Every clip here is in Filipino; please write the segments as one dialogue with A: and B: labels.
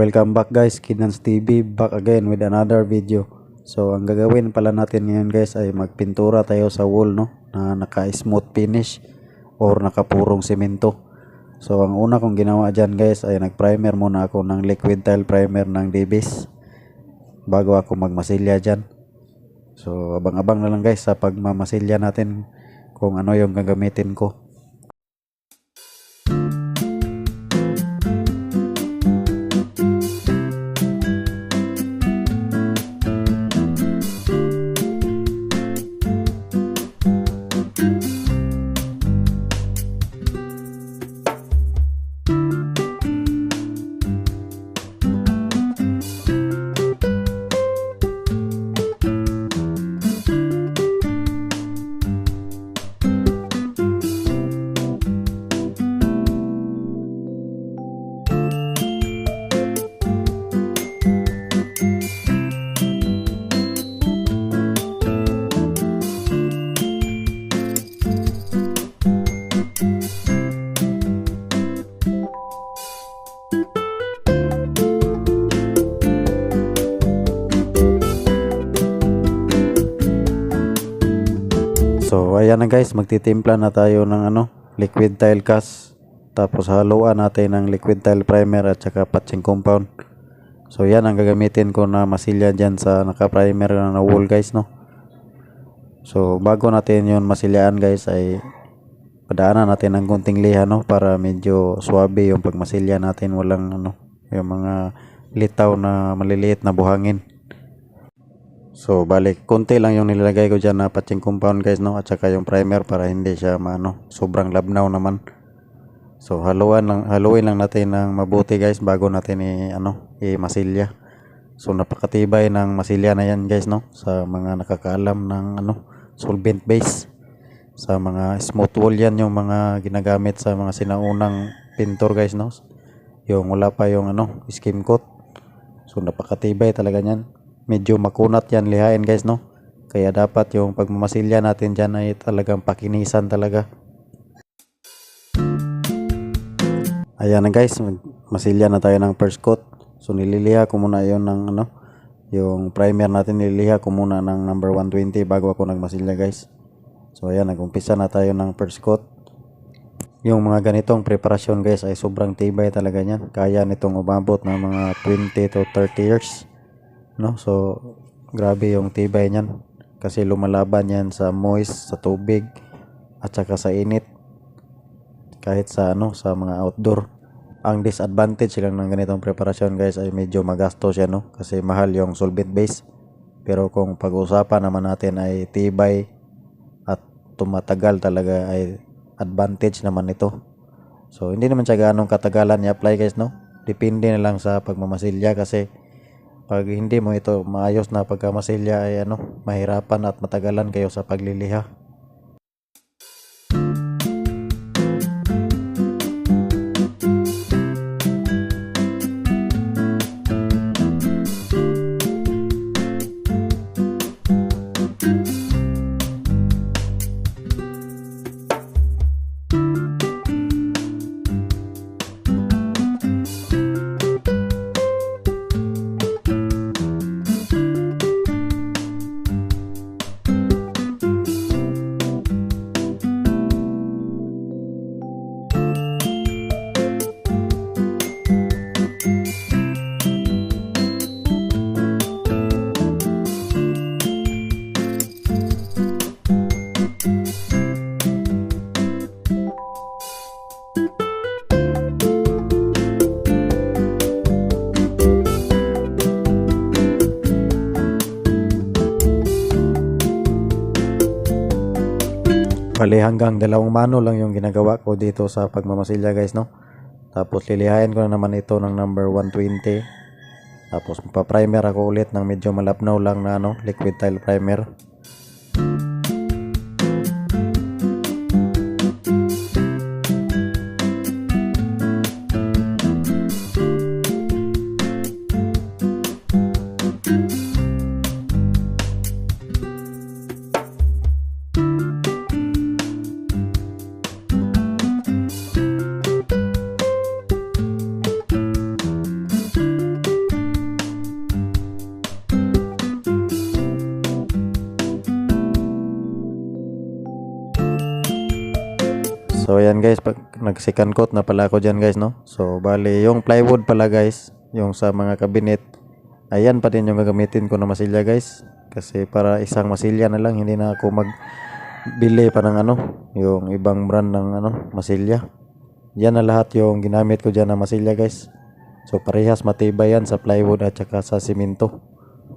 A: welcome back guys, Kidnans TV back again with another video. So ang gagawin pala natin ngayon guys ay magpintura tayo sa wall no na naka-smooth finish or nakapurong semento. So ang una kong ginawa dyan guys ay nag-primer muna ako ng liquid tile primer ng Davis bago ako magmasilya dyan. So abang-abang na lang guys sa pagmamasilya natin kung ano yung gagamitin ko. Guys, magtitimpla na tayo ng ano, liquid tile cast. Tapos haluan natin ng liquid tile primer at saka patching compound. So yan ang gagamitin ko na masilya dyan sa naka-primer na, na wall guys no. So bago natin yun masilyaan guys ay padaanan natin ng kunting liha no para medyo swabe yung pagmasilya natin walang ano yung mga litaw na maliliit na buhangin. So, balik, konti lang yung nilalagay ko dyan na patching compound guys, no? At saka yung primer para hindi siya, maano, sobrang labnaw naman. So, haluan lang, haluin lang natin ng mabuti guys bago natin i, ano, i-masilya. So, napakatibay ng masilya na yan guys, no? Sa mga nakakaalam ng, ano, solvent base. Sa mga smooth wall yan yung mga ginagamit sa mga sinaunang pintor guys, no? Yung wala pa yung, ano, skim coat. So, napakatibay talaga yan medyo makunat yan lihain guys no? Kaya dapat yung pagmamasilya natin dyan ay talagang pakinisan talaga. Ayan na guys masilya na tayo ng first coat. So nililiha ko muna yon ng ano yung primer natin nililiha ko muna ng number 120 bago ako nagmasilya guys. So ayan nagumpisa na tayo ng first coat. Yung mga ganitong preparasyon guys ay sobrang tibay talaga niyan. Kaya nitong umabot ng mga 20 to 30 years no? So grabe yung tibay niyan. Kasi lumalaban yan sa moist sa tubig at saka sa init. Kahit sa ano sa mga outdoor. Ang disadvantage lang ng ganitong preparasyon guys ay medyo magastos siya no? Kasi mahal yung solvent base. Pero kung pag-usapan naman natin ay tibay at tumatagal talaga ay advantage naman ito so hindi naman siya ganong katagalan i-apply guys no? Depende na lang sa pagmamasilya kasi pag hindi mo ito maayos na pagkamasilya ay ano, mahirapan at matagalan kayo sa pagliliha. Bali hanggang dalawang mano lang yung ginagawa ko dito sa pagmamasilya guys no. Tapos lilihain ko na naman ito ng number 120. Tapos pa-primer ako ulit ng medyo malapnaw lang na ano, liquid tile primer. So ayan guys, pag nag-second coat na pala ako dyan guys no. So bali yung plywood pala guys, yung sa mga cabinet, ayan pa din yung gagamitin ko na masilya guys. Kasi para isang masilya na lang, hindi na ako magbili pa ng ano, yung ibang brand ng ano, masilya. Yan na lahat yung ginamit ko dyan na masilya guys. So parehas matibay yan sa plywood at saka sa simento.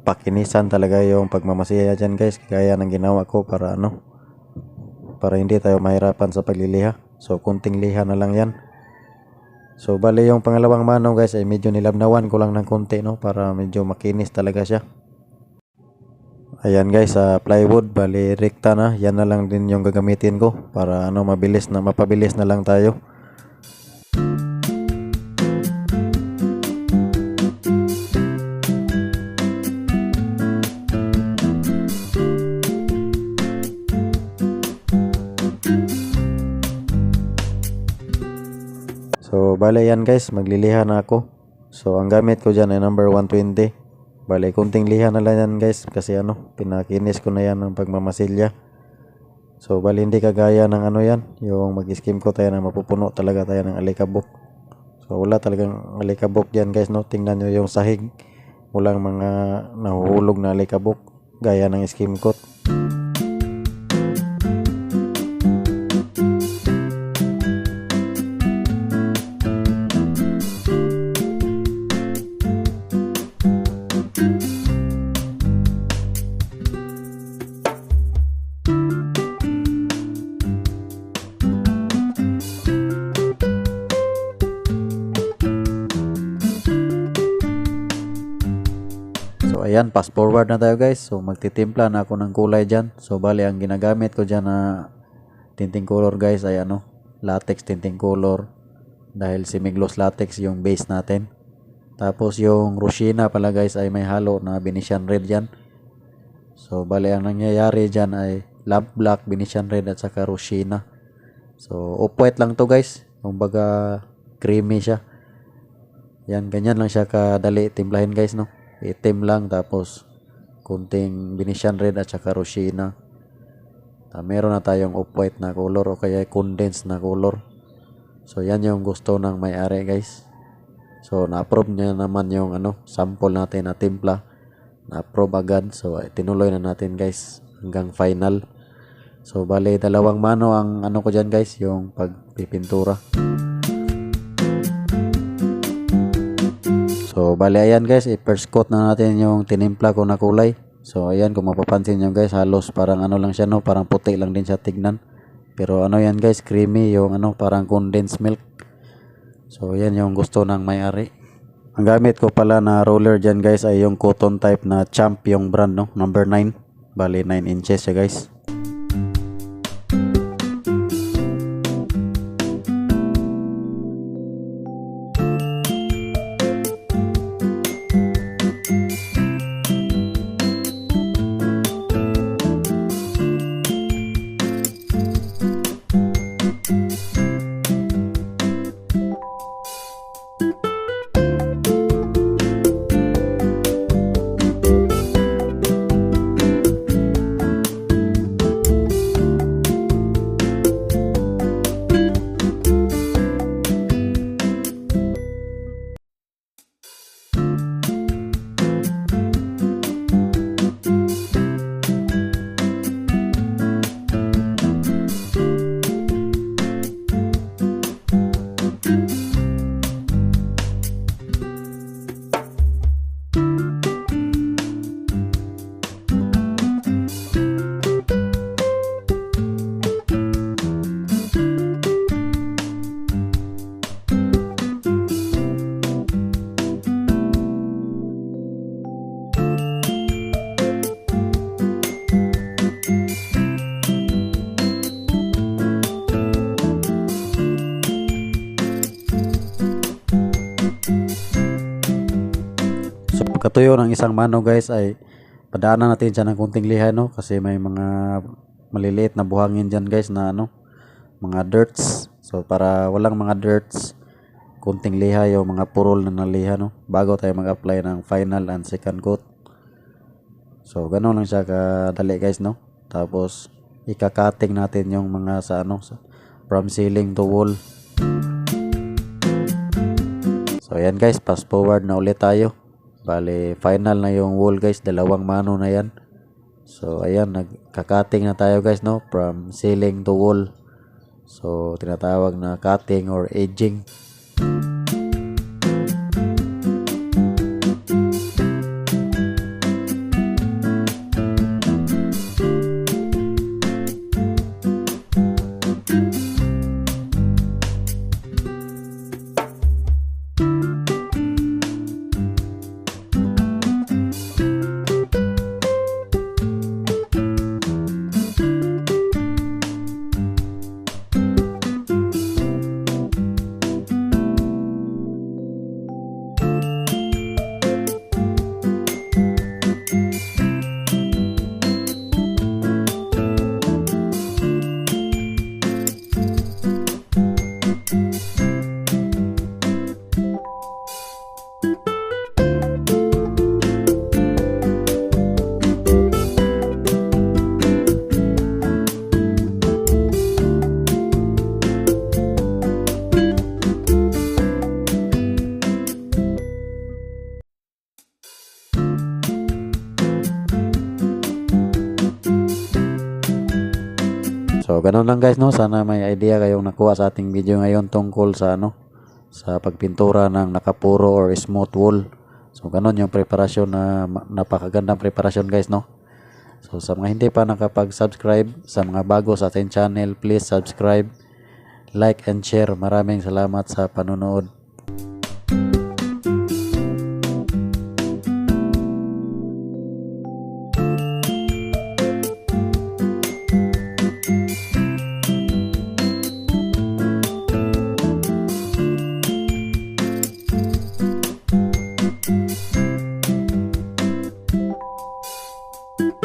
A: Pakinisan talaga yung pagmamasilya dyan guys, kaya ng ginawa ko para ano, para hindi tayo mahirapan sa pagliliha. So, kunting liha na lang yan. So, bali yung pangalawang mano guys ay medyo nilabnawan ko lang ng konti no para medyo makinis talaga siya. Ayan guys, sa plywood bali rekta na. Yan na lang din yung gagamitin ko para ano mabilis na mapabilis na lang tayo. So, bale yan guys, magliliha na ako. So, ang gamit ko dyan ay number 120. Bale, kunting liha na lang yan guys kasi ano, pinakinis ko na yan ng pagmamasilya. So, bale hindi kagaya ng ano yan, yung mag-skim ko tayo na mapupuno talaga tayo ng alikabok. So, wala talagang alikabok dyan guys, no? Tingnan nyo yung sahig. Walang mga nahuhulog na alikabok gaya ng skim coat. Ayan, fast forward na tayo guys. So magtitimpla na ako ng kulay dyan. So bali ang ginagamit ko dyan na tinting color guys ay ano, latex tinting color. Dahil semigloss latex yung base natin. Tapos yung Rushina pala guys ay may halo na Venetian red dyan. So bali ang nangyayari dyan ay lamp black, Venetian red at saka Rushina. So off-white lang to guys. Kumbaga creamy siya. Yan, ganyan lang siya kadali timplahin guys no itim lang tapos kunting Venetian red at saka Rushina. Ah, meron na tayong off-white na color o kaya condensed na color. So yan yung gusto ng may-ari guys. So na-approve niya naman yung ano sample natin na timpla. Na-approve agad. So tinuloy na natin guys hanggang final. So bale dalawang mano ang ano ko diyan guys yung pagpipintura. So, bali ayan guys, i-first coat na natin yung tinimpla ko na kulay. So, ayan kung mapapansin nyo guys, halos parang ano lang siya no, parang puti lang din siya tignan. Pero ano yan guys, creamy yung ano, parang condensed milk. So, ayan yung gusto ng may-ari. Ang gamit ko pala na roller dyan guys ay yung cotton type na champ yung brand no, number 9. Bali 9 inches siya guys. So pagkatuyo ng isang mano guys ay padaanan natin siya ng kunting liha no kasi may mga maliliit na buhangin dyan guys na ano mga dirts. So para walang mga dirts kunting liha yung mga purol na naliha no bago tayo mag-apply ng final and second coat. So ganun lang siya kadali guys no. Tapos ikakating natin yung mga sa ano sa from ceiling to wall. So ayan guys, fast forward na ulit tayo. Bale, final na yung wall guys, dalawang mano na yan. So ayan, nagka-cutting na tayo guys no, from ceiling to wall. So tinatawag na cutting or edging. So, ganun lang guys, no? Sana may idea kayong nakuha sa ating video ngayon tungkol sa ano, sa pagpintura ng nakapuro or smooth wall. So, ganun yung preparasyon na napakagandang preparasyon guys, no? So, sa mga hindi pa nakapag-subscribe, sa mga bago sa ating channel, please subscribe, like and share. Maraming salamat sa panonood.